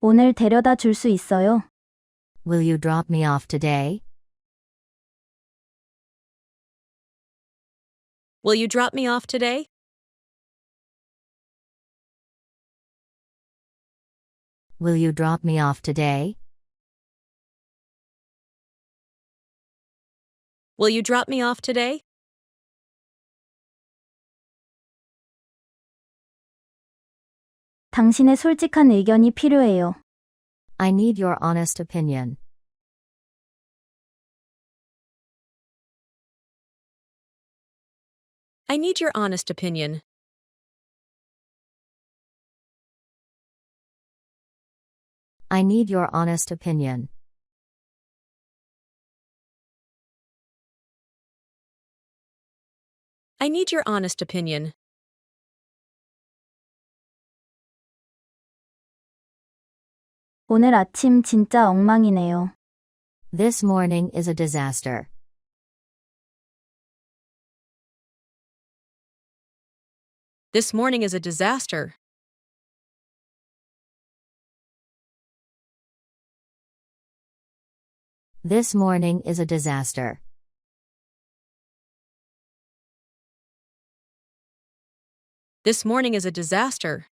오늘 데려다 줄 수 있어요? Will you drop me off today? Will you drop me off today? Will you drop me off today? Will you drop me off today? 당신의 솔직한 의견이 필요해요. I need your honest opinion. I need your honest opinion. I need your honest opinion. I need your honest opinion. 오늘 아침 진짜 엉망이네요. This morning is a disaster. This morning is a disaster. This morning is a disaster. This morning is a disaster.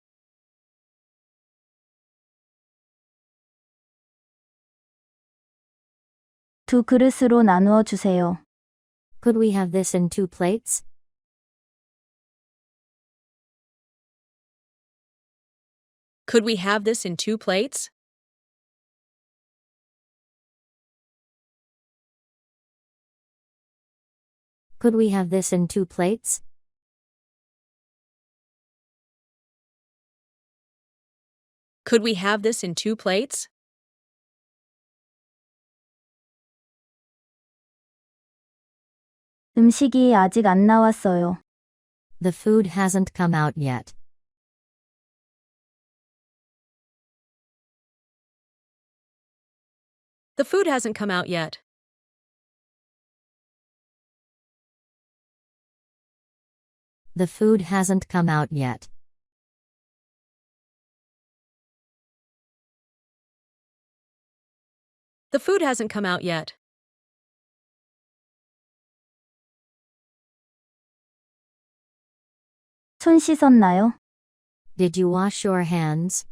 두 그릇으로 나누어 주세요. Could we have this in two plates? Could we have this in two plates? Could we have this in two plates? Could we have this in two plates? 음식이 아직 안 나왔어요. The food hasn't come out yet. The food hasn't come out yet. The food hasn't come out yet. The food hasn't come out yet. 손 씻었나요? Did you wash your hands?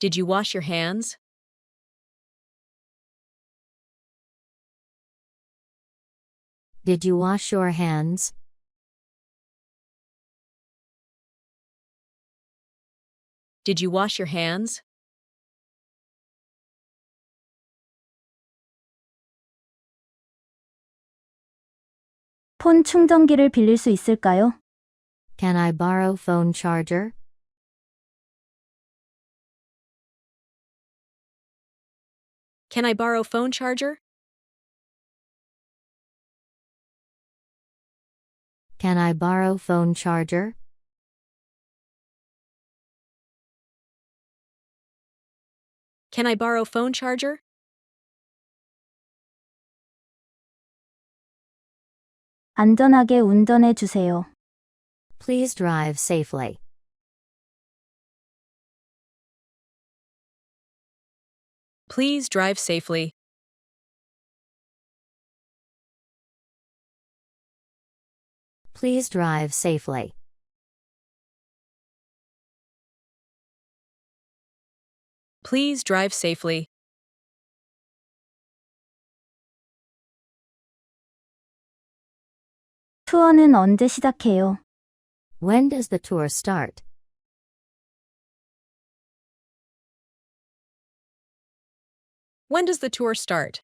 Did you wash your hands? Did you wash your hands? Did you wash your hands? 폰 충전기를 빌릴 수 있을까요? Can I borrow phone charger? Can I borrow phone charger? Can I borrow phone charger? Can I borrow phone charger? 안전하게 운전해 주세요. Please drive safely. Please drive safely. Please drive safely. Please drive safely. 투어는 언제 시작해요? When does the tour start? When does the tour start?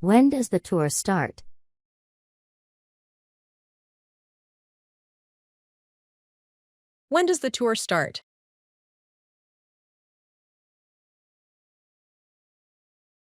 When does the tour start? When does the tour start?